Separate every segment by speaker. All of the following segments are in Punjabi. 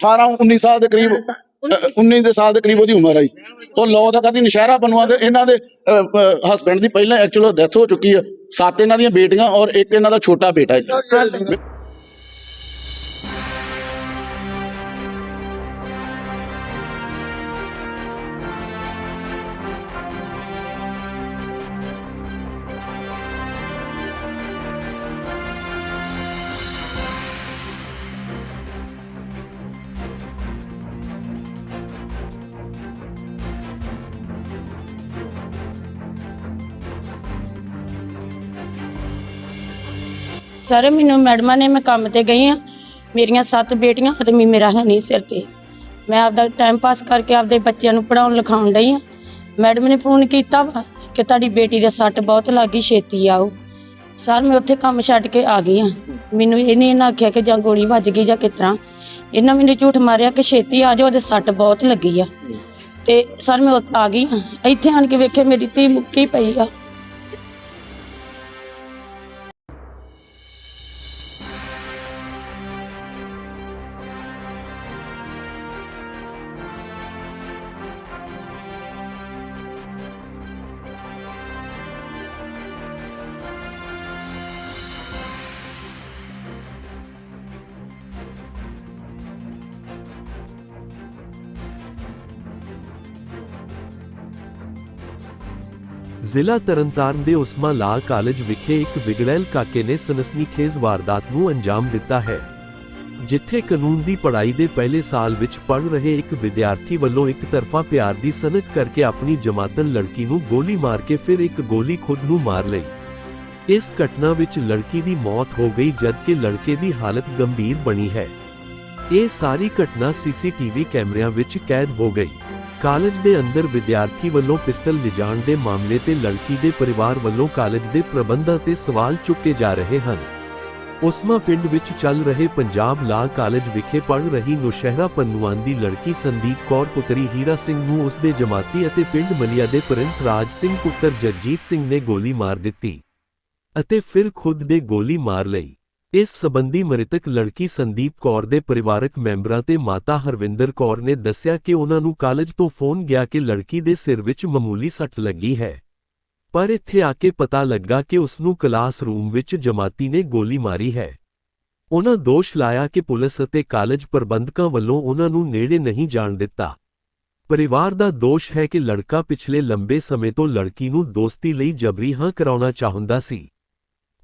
Speaker 1: 18 19 ਸਾਲ ਦੇ ਕਰੀਬ ਅ, 19 ਦੇ ਸਾਲ ਦੇ ਕਰੀਬ ਉਹਦੀ ਉਮਰ ਜੀ। ਉਹ ਲੋ ਦਾ ਕਦੀ ਨਸ਼ਹਿਰਾ ਬਣਵਾ ਤੇ ਇਹਨਾਂ ਦੇ ਹਸਬੰਡ ਦੀ ਪਹਿਲਾਂ ਐਕਚੁਅਲ ਡੈਥ ਹੋ ਚੁੱਕੀ ਹੈ ਸੱਤ ਇਹਨਾਂ ਦੀਆਂ ਬੇਟੀਆਂ ਔਰ ਇੱਕ ਇਹਨਾਂ ਦਾ ਛੋਟਾ ਬੇਟਾ ਹੈ
Speaker 2: ਸਰ ਮੈਨੂੰ ਮੈਡਮਾਂ ਨੇ, ਮੈਂ ਕੰਮ ਤੇ ਗਈ ਆ। ਮੇਰੀਆਂ ਸੱਤ ਬੇਟੀਆਂ ਆਦਮੀ ਮੇਰਾ ਹੈ ਨਹੀਂ ਸਿਰ ਤੇ। ਮੈਂ ਆਪਦਾ ਟਾਈਮ ਪਾਸ ਕਰਕੇ ਆਪਦੇ ਬੱਚਿਆਂ ਨੂੰ ਪੜਾਉਣ ਲਿਖਾਉਣ ਡਈ ਆ। ਮੈਡਮ ਨੇ ਫੋਨ ਕੀਤਾ ਵਾ ਕਿ ਤੁਹਾਡੀ ਬੇਟੀ ਦੇ ਸੱਟ ਬਹੁਤ ਲੱਗੀ ਛੇਤੀ ਆਓ। ਸਰ, ਮੈਂ ਉੱਥੇ ਕੰਮ ਛੱਡ ਕੇ ਆ ਗਈ ਆ। ਮੈਨੂੰ ਇਹਨੇ ਇਹਨਾਂ ਆਖਿਆ ਕਿ ਜਾਂ ਗੋਲੀ ਵੱਜ ਗਈ ਜਾਂ ਕਿਸ ਤਰ੍ਹਾਂ। ਇਹਨਾਂ ਮੈਨੂੰ ਝੂਠ ਮਾਰਿਆ ਕਿ ਛੇਤੀ ਆ ਜਾਓ, ਉਹਦੇ ਸੱਟ ਬਹੁਤ ਲੱਗੀ ਆ। ਤੇ ਸਰ, ਮੈਂ ਉੱਥੇ ਆ ਗਈ ਆ। ਇੱਥੇ ਆਣ ਕੇ ਵੇਖਿਆ ਮੇਰੀ ਧੀ ਮੁੱਕੀ ਪਈ ਆ।
Speaker 3: ਜ਼ਿਲ੍ਹਾ ਤਰਨਤਾਰਨ ਦੇ ਉਸਮਾ ਲਾ ਕਾਲਜ ਵਿਖੇ ਇੱਕ ਵਿਗੜੈਲ ਕਾਕੇ ਨੇ ਸਨਸਨੀਖੇਜ਼ ਵਾਰਦਾਤ ਨੂੰ ਅੰਜਾਮ ਦਿੱਤਾ ਹੈ, ਜਿੱਥੇ ਕਾਨੂੰਨ ਦੀ ਪੜ੍ਹਾਈ ਦੇ ਪਹਿਲੇ ਸਾਲ ਵਿੱਚ ਪੜ੍ਹ ਰਹੇ ਇੱਕ ਵਿਦਿਆਰਥੀ ਵੱਲੋਂ ਇੱਕ ਤਰਫਾ ਪਿਆਰ ਦੀ ਸਨਕ ਕਰਕੇ ਆਪਣੀ ਜਮਾਤਨ ਲੜਕੀ ਨੂੰ ਗੋਲੀ ਮਾਰ ਕੇ ਫਿਰ ਇੱਕ ਗੋਲੀ ਖੁਦ ਨੂੰ ਮਾਰ ਲਈ। ਇਸ ਘਟਨਾ ਵਿੱਚ ਲੜਕੀ ਦੀ ਮੌਤ ਹੋ ਗਈ ਜਦਕਿ ਲੜਕੇ ਦੀ ਹਾਲਤ ਗੰਭੀਰ ਬਣੀ ਹੈ। ਇਹ ਸਾਰੀ ਘਟਨਾ ਸੀਸੀਟੀਵੀ ਕੈਮਰਿਆਂ ਵਿੱਚ ਕੈਦ ਹੋ ਗਈ। ਕਾਲਜ ਦੇ ਅੰਦਰ ਵਿਦਿਆਰਥੀ ਵੱਲੋਂ ਪਿਸਟਲ ਲਿਜਾਣ ਦੇ ਮਾਮਲੇ ਤੇ ਲੜਕੀ ਦੇ ਪਰਿਵਾਰ ਵੱਲੋਂ ਕਾਲਜ ਦੇ ਪ੍ਰਬੰਧਾਂ ਤੇ ਸਵਾਲ ਚੁੱਕੇ ਜਾ ਰਹੇ ਹਨ। ਉਸਮਾ ਪਿੰਡ ਵਿੱਚ ਚੱਲ ਰਹੇ ਪੰਜਾਬ ਲਾ ਕਾਲਜ ਵਿਖੇ ਪੜ੍ਹ ਰਹੀ ਨੁਸ਼ਹਿਰਾ ਪੰਨੂਆਨ ਦੀ ਲੜਕੀ ਸੰਦੀਪ ਕੌਰ ਪੁੱਤਰੀ ਹੀਰਾ ਸਿੰਘ ਨੂੰ ਉਸਦੇ ਜਮਾਤੀ ਅਤੇ ਪਿੰਡ ਮਲੀਆ ਦੇ ਪ੍ਰਿੰਸ ਰਾਜ ਸਿੰਘ ਪੁੱਤਰ ਜਗਜੀਤ ਸਿੰਘ ਨੇ ਗੋਲੀ ਮਾਰ ਦਿੱਤੀ ਅਤੇ ਫਿਰ ਖੁਦ ਦੇ ਗੋਲੀ ਮਾਰ ਲਈ। ਇਸ ਸਬੰਧੀ ਮ੍ਰਿਤਕ ਲੜਕੀ ਸੰਦੀਪ ਕੌਰ ਦੇ ਪਰਿਵਾਰਕ ਮੈਂਬਰਾਂ ਤੇ ਮਾਤਾ ਹਰਵਿੰਦਰ ਕੌਰ ਨੇ ਦੱਸਿਆ ਕਿ ਉਹਨਾਂ ਨੂੰ ਕਾਲਜ ਤੋਂ ਫੋਨ ਗਿਆ ਕਿ ਲੜਕੀ ਦੇ ਸਿਰ ਵਿੱਚ ਮਾਮੂਲੀ ਸੱਟ ਲੱਗੀ ਹੈ। ਪਰ ਇੱਥੇ ਆ ਕੇ ਪਤਾ ਲੱਗਾ ਕਿ ਉਸ ਨੂੰ ਕਲਾਸਰੂਮ ਵਿੱਚ ਜਮਾਤੀ ਨੇ ਗੋਲੀ ਮਾਰੀ ਹੈ। ਉਹਨਾਂ ਦੋਸ਼ ਲਾਇਆ ਕਿ ਪੁਲਿਸ ਅਤੇ ਕਾਲਜ ਪ੍ਰਬੰਧਕਾਂ ਵੱਲੋਂ ਉਹਨਾਂ ਨੂੰ ਨੇੜੇ ਨਹੀਂ ਜਾਣ ਦਿੱਤਾ। ਪਰਿਵਾਰ ਦਾ ਦੋਸ਼ ਹੈ ਕਿ ਲੜਕਾ ਪਿਛਲੇ ਲੰਬੇ ਸਮੇਂ ਤੋਂ ਲੜਕੀ ਨੂੰ ਦੋਸਤੀ ਲਈ ਜਬਰੀ ਹਾਂ ਕਰਾਉਣਾ ਚਾਹੁੰਦਾ ਸੀ।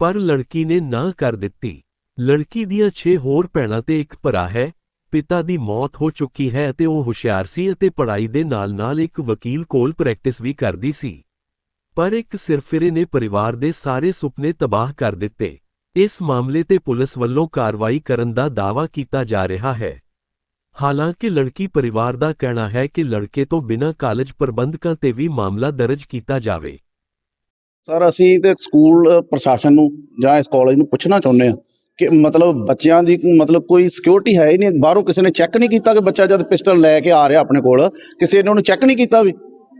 Speaker 3: ਪਰ ਲੜਕੀ ਨੇ ਨਾ ਕਰ ਦਿੱਤੀ। ਲੜਕੀ ਦੀਆਂ 6 ਹੋਰ ਭੈਣਾਂ ਤੇ ਇੱਕ ਭਰਾ ਹੈ। ਪਿਤਾ ਦੀ ਮੌਤ ਹੋ ਚੁੱਕੀ ਹੈ ਅਤੇ ਉਹ ਹੁਸ਼ਿਆਰ ਸੀ ਅਤੇ ਪੜ੍ਹਾਈ ਦੇ ਨਾਲ-ਨਾਲ ਇੱਕ ਵਕੀਲ ਕੋਲ ਪ੍ਰੈਕਟਿਸ ਵੀ ਕਰਦੀ ਸੀ। ਪਰ ਇੱਕ ਸਿਰਫਿਰੇ ਨੇ ਪਰਿਵਾਰ ਦੇ ਸਾਰੇ ਸੁਪਨੇ ਤਬਾਹ ਕਰ ਦਿੱਤੇ। ਇਸ ਮਾਮਲੇ ਤੇ ਪੁਲਿਸ ਵੱਲੋਂ ਕਾਰਵਾਈ ਕਰਨ ਦਾ ਦਾਅਵਾ ਕੀਤਾ ਜਾ ਰਿਹਾ ਹੈ। ਹਾਲਾਂਕਿ ਲੜਕੀ ਪਰਿਵਾਰ ਦਾ ਕਹਿਣਾ ਹੈ ਕਿ ਲੜਕੇ ਤੋਂ ਬਿਨਾਂ ਕਾਲਜ ਪ੍ਰਬੰਧਕਾਂ ਤੇ ਵੀ ਮਾਮਲਾ ਦਰਜ ਕੀਤਾ ਜਾਵੇ।
Speaker 1: ਸਰ ਅਸੀਂ ਤੇ ਸਕੂਲ ਪ੍ਰਸ਼ਾਸਨ ਨੂੰ ਜਾਂ ਇਸ ਕਾਲਜ ਨੂੰ ਪੁੱਛਣਾ ਚਾਹੁੰਦੇ ਆ ਕਿ ਮਤਲਬ ਬੱਚਿਆਂ ਦੀ ਮਤਲਬ ਕੋਈ ਸਿਕਿਉਰਿਟੀ ਹੈ ਹੀ ਨਹੀਂ, ਬਾਹਰੋਂ ਕਿਸੇ ਨੇ ਚੈੱਕ ਨਹੀਂ ਕੀਤਾ ਕਿ ਬੱਚਾ ਜਦ ਪਿਸਟਲ ਲੈ ਕੇ ਆ ਰਿਹਾ ਆਪਣੇ ਕੋਲ, ਕਿਸੇ ਨੇ ਉਹਨੂੰ ਚੈੱਕ ਨਹੀਂ ਕੀਤਾ ਵੀ?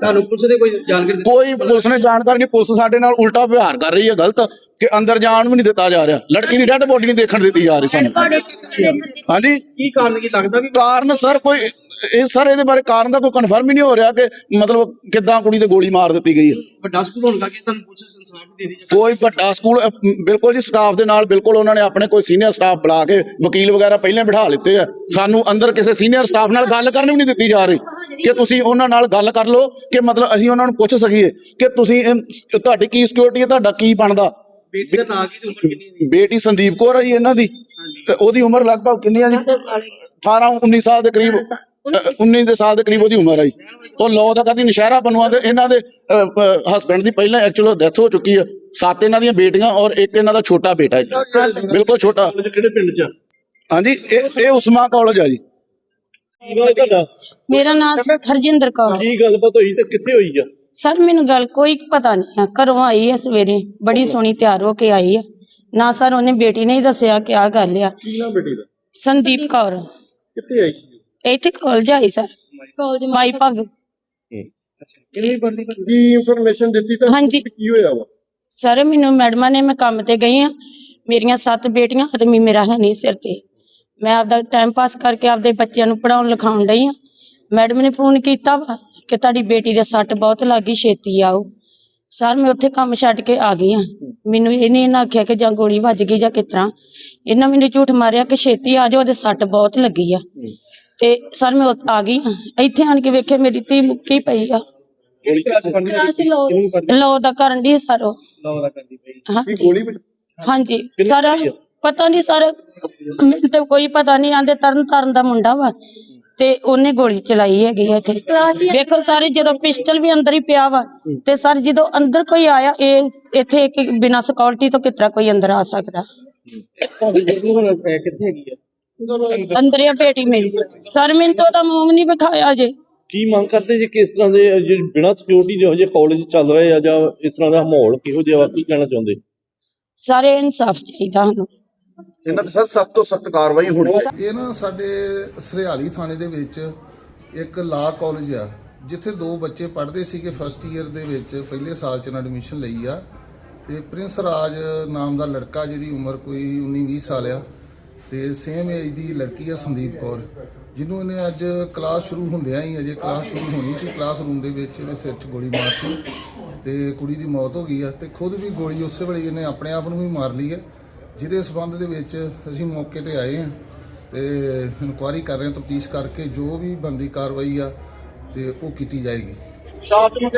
Speaker 4: ਤੁਹਾਨੂੰ ਪੁਲਿਸ ਦੇ ਕੋਈ ਜਾਣਕਾਰੀ?
Speaker 1: ਕੋਈ ਪੁਲਿਸ ਨੇ ਜਾਣਕਾਰੀ ਨਹੀਂ। ਪੁਲਿਸ ਸਾਡੇ ਨਾਲ ਉਲਟਾ ਵਿਵਹਾਰ ਕਰ ਰਹੀ ਹੈ ਗਲਤ। ਕਿ ਅੰਦਰ ਜਾਣ ਵੀ ਨਹੀਂ ਦਿੱਤਾ ਜਾ ਰਿਹਾ। ਲੜਕੀ ਦੀ ਡੈੱਡ ਬੋਡੀ ਨਹੀਂ ਦੇਖਣ ਦਿੱਤੀ ਜਾ ਰਹੀ ਸਾਨੂੰ। ਹਾਂਜੀ।
Speaker 4: ਕੀ ਕਾਰਨ ਕੀ ਲੱਗਦਾ ਵੀ
Speaker 1: ਕਾਰਨ ਸਰ ਕੋਈ ਇਹ ਸਰ ਇਹਦੇ ਬਾਰੇ ਕਾਰਨ ਦਾ ਕੋਈ ਕਨਫਰਮ ਹੀ ਨਹੀਂ ਹੋ ਰਿਹਾ ਕਿ ਮਤਲਬ ਕਿੱਦਾਂ ਕੁੜੀ ਤੇ ਗੋਲੀ ਮਾਰ ਦਿੱਤੀ ਗਈ ਹੈ।
Speaker 4: ਵੱਡਾ ਸਕੂਲ ਹੋਣ ਕਰਕੇ ਤੁਹਾਨੂੰ ਪੁਲਿਸ ਇਨਸਾਫ ਦੇ ਰਹੀ ਹੈ
Speaker 1: ਕੋਈ ਵੱਡਾ ਸਕੂਲ ਅ, ਬਿਲਕੁਲ ਜੀ ਸਟਾਫ ਦੇ ਨਾਲ ਬਿਲਕੁਲ ਉਹਨਾਂ ਨੇ ਆਪਣੇ ਕੋਈ ਸੀਨੀਅਰ ਸਟਾਫ ਬੁਲਾ ਕੇ ਵਕੀਲ ਵਗੈਰਾ ਪਹਿਲਾਂ ਬਿਠਾ ਲਿੱਤੇ ਆ। ਸਾਨੂੰ ਅੰਦਰ ਕਿਸੇ ਸੀਨੀਅਰ ਸਟਾਫ ਨਾਲ ਗੱਲ ਕਰਨ ਵੀ ਨਹੀਂ ਦਿੱਤੀ ਜਾ ਰਹੀ ਕਿ ਤੁਸੀਂ ਉਹਨਾਂ ਨਾਲ ਗੱਲ ਕਰ ਲਓ ਕਿ ਮਤਲਬ ਅਸੀਂ ਉਹਨਾਂ ਨੂੰ ਪੁੱਛ ਸਕੀਏ ਕਿ ਤੁਸੀਂ ਇਹ- ਤੁਹਾਡੀ ਕੀ ਸਿਕਿਉਰਿਟੀ ਹੈ ਤੁਹਾਡਾ ਕੀ ਬਣਦਾ?
Speaker 4: ਬੇਟੀ ਦਾ ਨਾਂ ਕੀ ਤੇ ਉਮਰ ਕਿੰਨੀ ਦੀ?
Speaker 1: ਬੇਟੀ ਸੰਦੀਪ ਕੌਰ ਹੈ ਜੀ ਇਹਨਾਂ ਦੀ। ਤੇ ਉਹਦੀ ਉਮਰ ਲਗਭਗ ਕਿੰਨੀ ਆ ਜੀ? 18 19 ਸਾਲ ਦੇ ਕਰੀਬ। 19 ਦੇ ਸਾਲ ਦੇ ਕਰੀਬ ਉਹਦੀ ਉਮਰ ਜੀ ਉਹ ਲੋ ਦਾ ਕਦੀ ਨਸ਼ਹਿਰਾ ਬਣਵਾ ਤੇ ਇਹਨਾਂ ਦੇ ਹਸਬੰਡ ਦੀ ਪਹਿਲਾਂ ਐਕਚੁਅਲ ਡੈਥ ਹੋ ਚੁੱਕੀ ਹੈ ਸੱਤ ਇਹਨਾਂ ਦੀਆਂ ਬੇਟੀਆਂ ਔਰ ਇੱਕ ਇਹਨਾਂ ਦਾ ਛੋਟਾ ਬੇਟਾ ਹੈ ਜੀ ਬਿਲਕੁਲ ਛੋਟਾ।
Speaker 4: ਕਿਹੜੇ ਪਿੰਡ ਚ?
Speaker 1: ਹਾਂਜੀ ਇਹ ਇਹ ਉਸਮਾ ਕਾਲਜ ਆ ਜੀ।
Speaker 2: ਮੇਰਾ ਨਾਮ ਹਰਜਿੰਦਰ ਕੌਰ।
Speaker 5: ਕੀ ਗੱਲਬਾਤ ਹੋਈ ਤੇ ਕਿੱਥੇ ਹੋਈ ਆ?
Speaker 2: ਸਰ ਮੈਨੂੰ ਗੱਲ ਕੋਈ ਪਤਾ ਨਹੀਂ ਆ। ਘਰੋਂ ਆਈ ਹੈ ਸਵੇਰੇ। ਬੜੀ ਸੋਹਣੀ ਤਿਆਰ ਹੋ ਕੇ ਆਈ ਹੈ ਨਾ ਸਰ ਉਹਨੇ ਬੇਟੀ ਨੇ ਹੀ ਦੱਸਿਆ ਕਿ ਆ ਗੱਲ ਆ।
Speaker 5: ਕੀ ਨਾਮ ਬੇਟੀ ਦਾ?
Speaker 2: ਸੰਦੀਪ ਕੌਰ।
Speaker 5: ਕਿੱਥੇ ਆਈ?
Speaker 2: ਇੱਥੇ ਕਾਲਜ ਆਈ ਸਰ ਕਾਲਜ ਮਾਈ ਭਗ।
Speaker 4: ਕਿੰਨੀ ਬੰਦੀ
Speaker 5: ਕੀ ਇਨਫੋਰਮੇਸ਼ਨ ਦਿੱਤੀ ਤਾਂ
Speaker 2: ਹਾਂਜੀ।
Speaker 5: ਕੀ ਹੋਇਆ ਵਾ?
Speaker 2: ਸਰ ਮੈਨੂੰ ਮੈਡਮਾਂ ਨੇ ਮੈਂ ਕੰਮ ਤੇ ਗਈ ਆ। ਮੇਰੀਆਂ ਸੱਤ ਬੇਟੀਆਂ ਅਤੇ ਮੀ ਮੇਰਾ ਹੈ ਨਹੀਂ ਸਿਰ ਤੇ। ਮੈਂ ਆਪਦਾ ਟਾਈਮ ਪਾਸ ਕਰਕੇ ਆਪਦੇ ਬੱਚਿਆਂ ਨੂੰ ਪੜਾਉਣ ਲਿਖਾਉਣ ਡਈ ਆ। ਮੈਡਮ ਨੇ ਫੋਨ ਕੀਤਾ ਵਾ ਕਿ ਤੁਹਾਡੀ ਬੇਟੀ ਦੇ ਸੱਟ ਬਹੁਤ ਲੱਗੀ ਛੇਤੀ ਆਓ। ਸਰ ਮੈਂ ਉੱਥੇ ਕੰਮ ਛੱਡ ਕੇ ਆ ਗਈ ਆ। ਮੈਨੂੰ ਇਹਨੇ ਇਹਨਾਂ ਆਖਿਆ ਕਿ ਜਾਂ ਗੋਲੀ ਵੱਜ ਗਈ ਜਾਂ ਕਿਸ ਤਰ੍ਹਾਂ। ਇਹਨਾਂ ਮੈਨੂੰ ਝੂਠ ਮਾਰਿਆ ਕਿ ਛੇਤੀ ਆ ਜਾਓ ਉਹਦੇ ਸੱਟ ਬਹੁਤ ਲੱਗੀ ਆ। ਤੇ ਸਰ ਮੈਂ ਉੱਥੇ ਆ ਗਈ ਇੱਥੇ ਆਣ ਕੇ ਵੇਖਿਆ ਮੇਰੀ ਧੀ ਮੁੱਕੀ ਪਈ ਆ।
Speaker 5: ਗੋਲੀ
Speaker 2: ਲੋ ਦਾ ਕਰਨ ਦੀ ਸਰ ਉਹ।
Speaker 4: ਕਰਦੀ ਪਈ।
Speaker 2: ਹਾਂਜੀ।
Speaker 5: ਗੋਲੀ
Speaker 2: ਹਾਂਜੀ। ਸਰ ਪਤਾ ਨਹੀਂ ਸਰ ਮੈਨੂੰ ਤਾਂ ਕੋਈ ਪਤਾ ਨਹੀਂ ਆਂਦੇ ਤਰਨ ਤਾਰਨ ਦਾ ਮੁੰਡਾ ਵਾ। ਤੇ ਉਹਨੇ ਗੋਲੀ ਚਲਾਈ ਹੈਗੀ ਆ ਇੱਥੇ। ਵੇਖੋ ਸਾਰੇ ਜਦੋਂ ਪਿਸਟਲ ਵੀ ਅੰਦਰ ਹੀ ਪਿਆ ਵਾ ਤੇ ਸਰ ਜਦੋਂ ਅੰਦਰ ਕੋਈ ਆਇਆ ਇਹ ਇੱਥੇ ਇੱਕ ਬਿਨਾ ਸਿਕਿਉਰਿਟੀ ਤੋਂ ਕਿਤਰਾ ਕੋਈ ਅੰਦਰ ਆ ਸਕਦਾ।
Speaker 4: ਤੁਹਾਡੀ ਜਿਹੜੀ ਹੁਣ ਅਹ, ਕਿੱਥੇ ਹੈਗੀ ਆ?
Speaker 2: ਅੰਦਰ ਆ ਬੇਟੀ ਮੇਰੀ। ਸਰ ਮੈਨੂੰ ਤਾਂ ਉਹਦਾ ਮੂੰਹ ਨਹੀਂ ਵਿਖਾਇਆ ਜੇ।
Speaker 5: ਕੀ ਮੰਗ ਕਰਦੇ ਜੀ ਕਿਸ ਤਰ੍ਹਾਂ ਦੇ ਜਿਹੜੇ ਬਿਨਾਂ ਸਿਕਿਉਰਿਟੀ ਜਿਹੋ ਜਿਹੇ ਕਾਲਜ ਚੱਲ ਰਹੇ ਆ ਜਾਂ ਇਸ ਤਰ੍ਹਾਂ ਦਾ ਮਾਹੌਲ ਕਿਹੋ ਜਿਹਾ ਵਾ ਕੀ ਕਹਿਣਾ ਚਾਹੁੰਦੇ?
Speaker 2: ਸਾਰੇ ਇਨਸਾਫ ਚਾਹੀਦਾ ਸਾਨੂੰ।
Speaker 1: ਇਹਨਾਂ ਤੇ ਸਰ ਸਖਤ ਤੋਂ ਸਖਤ ਕਾਰਵਾਈ ਹੋਣੀ
Speaker 6: ਇਹ ਨਾ ਸਾਡੇ ਸਰਿਆਲੀ ਥਾਣੇ ਦੇ ਵਿੱਚ ਇੱਕ ਲਾ ਕਾਲਜ ਆ ਜਿੱਥੇ ਦੋ ਬੱਚੇ ਪੜ੍ਹਦੇ ਸੀਗੇ ਫਸਟ ਈਅਰ ਦੇ ਵਿੱਚ ਪਹਿਲੇ ਸਾਲ ਚ ਇਹਨਾਂ ਐਡਮਿਸ਼ਨ ਲਈ ਆ। ਤੇ ਪ੍ਰਿੰਸ ਰਾਜ ਨਾਮ ਦਾ ਲੜਕਾ ਜਿਹਦੀ ਉਮਰ ਕੋਈ 19-20 ਸਾਲ ਆ। ਤੇ ਸੇਮ ਏਜ ਦੀ ਲੜਕੀ ਆ ਸੰਦੀਪ ਕੌਰ, ਜਿਹਨੂੰ ਇਹਨੇ ਅੱਜ ਕਲਾਸ ਸ਼ੁਰੂ ਹੁੰਦਿਆਂ ਹੀ ਅਜੇ ਕਲਾਸ ਸ਼ੁਰੂ ਹੋਣੀ ਸੀ ਕਲਾਸਰੂਮ ਦੇ ਵਿੱਚ ਇਹਨੇ ਸਿਰ 'ਚ ਗੋਲੀ ਮਾਰਤੀ ਤੇ ਕੁੜੀ ਦੀ ਮੌਤ ਹੋ ਗਈ ਆ ਤੇ ਖੁਦ ਵੀ ਗੋਲੀ ਉਸੇ ਵੇਲੇ ਇਹਨੇ ਆਪਣੇ ਆਪ ਨੂੰ ਵੀ ਮਾਰ ਲਈ ਹੈ ਜਿਹਦੇ ਸਬੰਧ ਦੇ ਵਿੱਚ ਅਸੀਂ ਮੌਕੇ ਤੇ ਆਏ ਹਾਂ ਤੇ ਇਨਕੁਆਇਰੀ ਕਰ ਰਹੇ ਹਾਂ ਤਫਤੀਸ਼ ਕਰਕੇ ਜੋ ਵੀ ਬੰਦੀ ਕਾਰਵਾਈ ਆ ਤੇ ਉਹ ਕੀਤੀ ਜਾਏਗੀ।
Speaker 1: ਸ਼ਾਸਨ ਦੇ